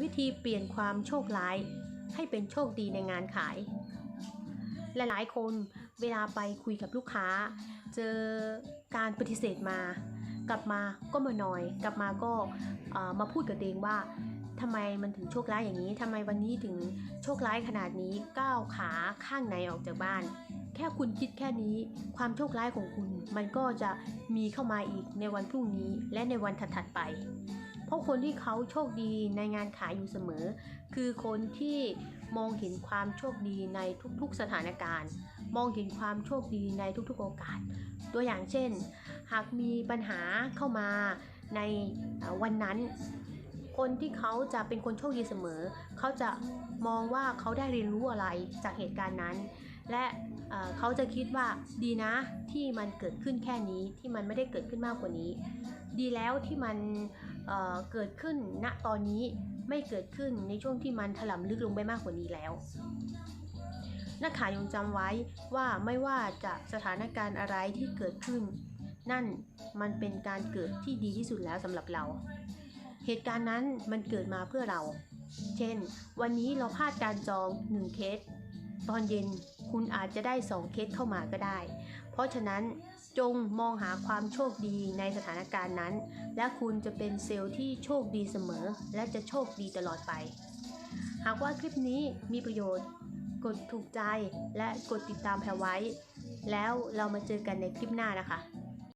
วิธีเปลี่ยนความโชคร้ายให้เป็นโชคดีในงานขาย หลายๆ คนเวลาไปคุยกับลูกค้า เจอการปฏิเสธมา กลับมาก็มานอย กลับมาก็มาพูดกับตัวเองว่าทำไมมันถึงโชคร้ายอย่างนี้ทำไมวันนี้ถึงโชคร้ายขนาดนี้ ก้าวขาข้างในออกจากบ้าน แค่คุณคิดแค่นี้ ความโชคร้ายของคุณ มันก็จะมีเข้ามาอีกในวันพรุ่งนี้และในวันถัดๆไป เพราะคนที่เขาโชคดีในงานขายอยู่เสมอ คือคนที่มองเห็นความโชคดีในทุกๆสถานการณ์ มองเห็นความโชคดีในทุกๆโอกาส ตัวอย่างเช่น หากมีปัญหาเข้ามาในวันนั้น คนที่เขาจะเป็นคนโชคดีเสมอ เขาจะมองว่าเขาได้เรียนรู้อะไรจากเหตุการณ์นั้น และเขาจะคิดว่าดีนะที่มันเกิดขึ้นแค่นี้ที่มันไม่ได้เกิดขึ้นมากกว่านี้ ดีแล้วที่มัน เกิดขึ้นณตอนนี้ไม่เกิดขึ้นในช่วงที่มันถล่ำลึกลงไปมากกว่านี้แล้วนักขายยงจำไว้ว่าไม่ว่าจะสถานการณ์อะไรที่เกิดขึ้น นั่นมันเป็นการเกิดที่ดีที่สุดแล้วสำหรับเรา เหตุการณ์นั้นมันเกิดมาเพื่อเรา เช่น วันนี้เราพลาดการจอง 1 เคส ตอนเย็นคุณอาจจะได้ 2 เคสเข้ามาก็ได้ เพราะฉะนั้น จงมองหาความโชคดีในสถานการณ์นั้น และคุณจะเป็นเซลล์ที่โชคดีเสมอ และจะโชคดีตลอดไป หากว่าคลิปนี้มีประโยชน์ กดถูกใจและกดติดตามแพรไว้ แล้วเรามาเจอกันในคลิปหน้านะคะ